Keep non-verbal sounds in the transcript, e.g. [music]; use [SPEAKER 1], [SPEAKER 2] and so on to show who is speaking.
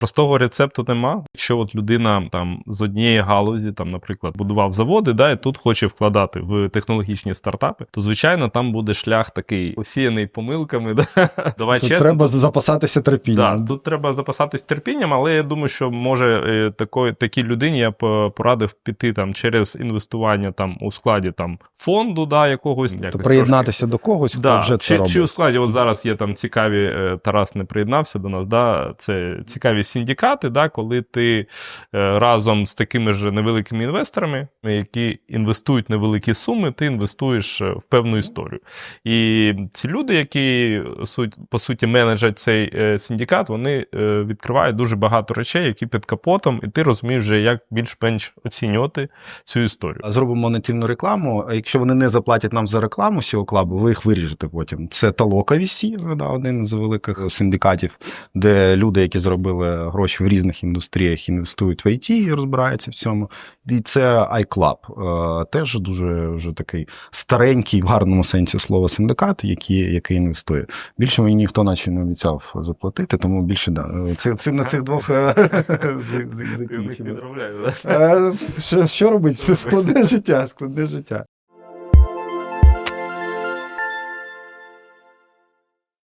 [SPEAKER 1] Простого рецепту нема. Якщо от людина там з однієї галузі, там, наприклад, будував заводи, да, і тут хоче вкладати в технологічні стартапи, то звичайно там буде шлях такий осіяний помилками. [laughs] Да? Давай
[SPEAKER 2] Тут
[SPEAKER 1] чесно.
[SPEAKER 2] треба запасатися терпінням.
[SPEAKER 1] Да, тут треба запасатись терпінням, але я думаю, що може е, такої, такій людині я б е, порадив піти там через інвестування там у складі там фонду, да, якогось
[SPEAKER 2] То
[SPEAKER 1] якось
[SPEAKER 2] приєднатися до когось, хто
[SPEAKER 1] Да,
[SPEAKER 2] вже це
[SPEAKER 1] чи,
[SPEAKER 2] робить.
[SPEAKER 1] чи у складі, от зараз є там цікаві, е, Тарас не приєднався до нас, да, це цікаві синдикати, да, коли ти е, разом з такими ж невеликими інвесторами, які інвестують невеликі суми, ти інвестуєш е, в певну історію. І ці люди, які по суті менеджать цей е, синдикат, вони відкривають дуже багато речей, які під капотом, і ти розумієш вже, як більш-менш оцінювати цю історію.
[SPEAKER 2] Зробимо нативну рекламу. А Якщо вони не заплатять нам за рекламу SEO Club, ви їх виріжете потім. Це Толока VC, да, один з великих синдикатів, де люди, які зробили гроші в різних індустріях, інвестують в IT і розбираються в цьому. І це iClub, е, теж дуже вже такий старенький, в гарному сенсі слова синдикат, який, який інвестує. Більше мені ніхто наче не обіцяв заплатити, тому більше да. Це, це на цих двох е, закінчимо. Е, що робить? Складне життя, складне життя.